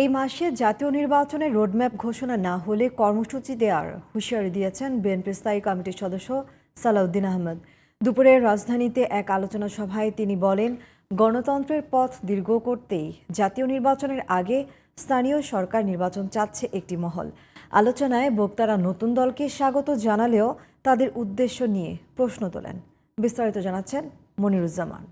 এই মাসে জাতীয় নির্বাচনের রোডম্যাপ ঘোষণা না হলে কর্মসূচি দেওয়ার হুঁশিয়ারি দিয়েছেন বিএনপি স্থায়ী কমিটির সদস্য সালাউদ্দিন আহমেদ। দুপুরে রাজধানীতে এক আলোচনা সভায় তিনি বলেন, গণতন্ত্রের পথ দীর্ঘ করতেই জাতীয় নির্বাচনের আগে স্থানীয় সরকার নির্বাচন চাচ্ছে একটি মহল। আলোচনায় বক্তারা নতুন দলকে স্বাগত জানালেও তাদের উদ্দেশ্য নিয়ে প্রশ্ন তোলেন। বিস্তারিত জানাচ্ছেন মনিরুজ্জামান।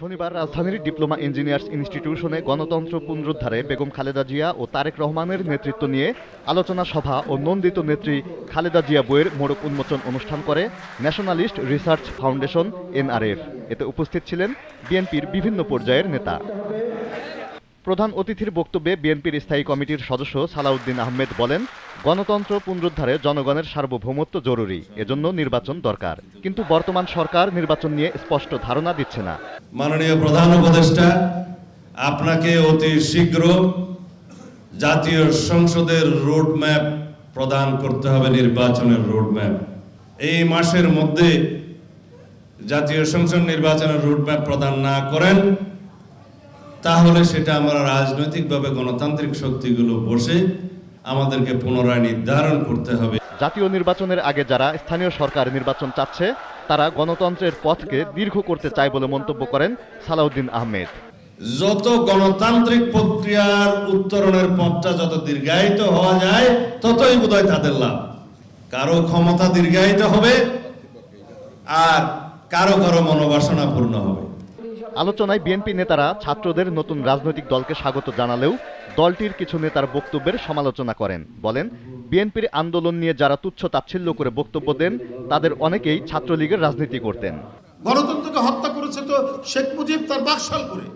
শনিবার রাজধানীর ডিপ্লোমা ইঞ্জিনিয়ার্স ইনস্টিটিউশনে গণতন্ত্র পুনরুদ্ধারে বেগম খালেদা জিয়া ও তারেক রহমানের নেতৃত্ব নিয়ে আলোচনা সভা ও নন্দিত নেত্রী খালেদা জিয়া বইয়ের মোড়ক উন্মোচন অনুষ্ঠান করে ন্যাশনালিস্ট রিসার্চ ফাউন্ডেশন, এনআরএফ। এতে উপস্থিত ছিলেন বিএনপির বিভিন্ন পর্যায়ের নেতা। প্রধান অতিথির বক্তব্যে বিএনপির স্থায়ী কমিটির সদস্য সালাউদ্দিন আহমেদ বলেন, গণতন্ত্র পুনরুদ্ধারে জনগণের সার্বভৌমত্ব জরুরি, এজন্য নির্বাচন দরকার। কিন্তু বর্তমান সরকার নির্বাচন নিয়ে স্পষ্ট ধারণা দিচ্ছে না। মাননীয় প্রধান উপদেষ্টা, আপনাকে অতি শীঘ্র জাতীয় সংসদের রোডম্যাপ প্রদান করতে হবে, নির্বাচনের রোডম্যাপ। এই মাসের মধ্যে জাতীয় সংসদ নির্বাচনের রোডম্যাপ প্রদান না করেন তাহলে সেটা আমরা রাজনৈতিকভাবে গণতান্ত্রিক শক্তিগুলো বসে আমাদেরকে পুনরায় নির্ধারণ করতে হবে। জাতীয় নির্বাচনের আগে যারা স্থানীয় সরকার নির্বাচন চাচ্ছে তারা গণতন্ত্রের পথকে দীর্ঘ করতে চায় বলে মন্তব্য করেন সালাউদ্দিন আহমেদ। যত গণতান্ত্রিক প্রক্রিয়ার উত্তরণের পথটা যত দীর্ঘায়িত হওয়া যায় ততই বোধহয় তাদের লাভ। কারও ক্ষমতা দীর্ঘায়িত হবে আর কারও কারও মনোবাসনা পূর্ণ হবে। আলোচনায় বিএনপি নেতারা ছাত্রদের নতুন রাজনৈতিক দলকে স্বাগত জানালেও দলটির কিছু নেতার বক্তব্যের সমালোচনা করেন। বলেন, বিএনপির আন্দোলন নিয়ে যারা তুচ্ছ তাচ্ছিল্য করে বক্তব্য দেন, তাদের অনেকেই ছাত্রলীগের রাজনীতি করতেন। গণতন্ত্রকে হত্যা করেছে তো শেখ মুজিব তার বাকশাল করে।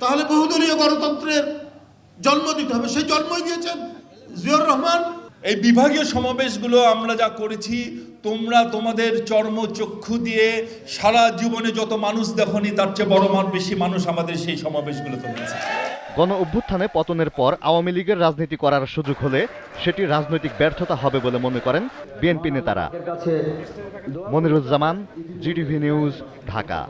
তাহলে বহুদলীয় গণতন্ত্রের জন্ম দিতে হবে। সেই জন্মই দিয়েছেন জিয়র রহমান এই বিভাগীয় সমাবেশগুলো আমরা যা করেছি তোমরা তোমাদের চর্মচক্ষু দিয়ে সারা জীবনে যত মানুষ দেখনি তার চেয়ে বড় মান বেশি মানুষ আমাদের সেই সমাবেশগুলোতে হয়েছে গণ অভ্যুত্থানে পতনের পর আওয়ামী লীগের রাজনীতি করার সুযোগ হলে সেটি রাজনৈতিক ব্যর্থতা হবে বলে মনে করেন বিএনপি নেতারা। Moniruzzaman GTV news Dhaka.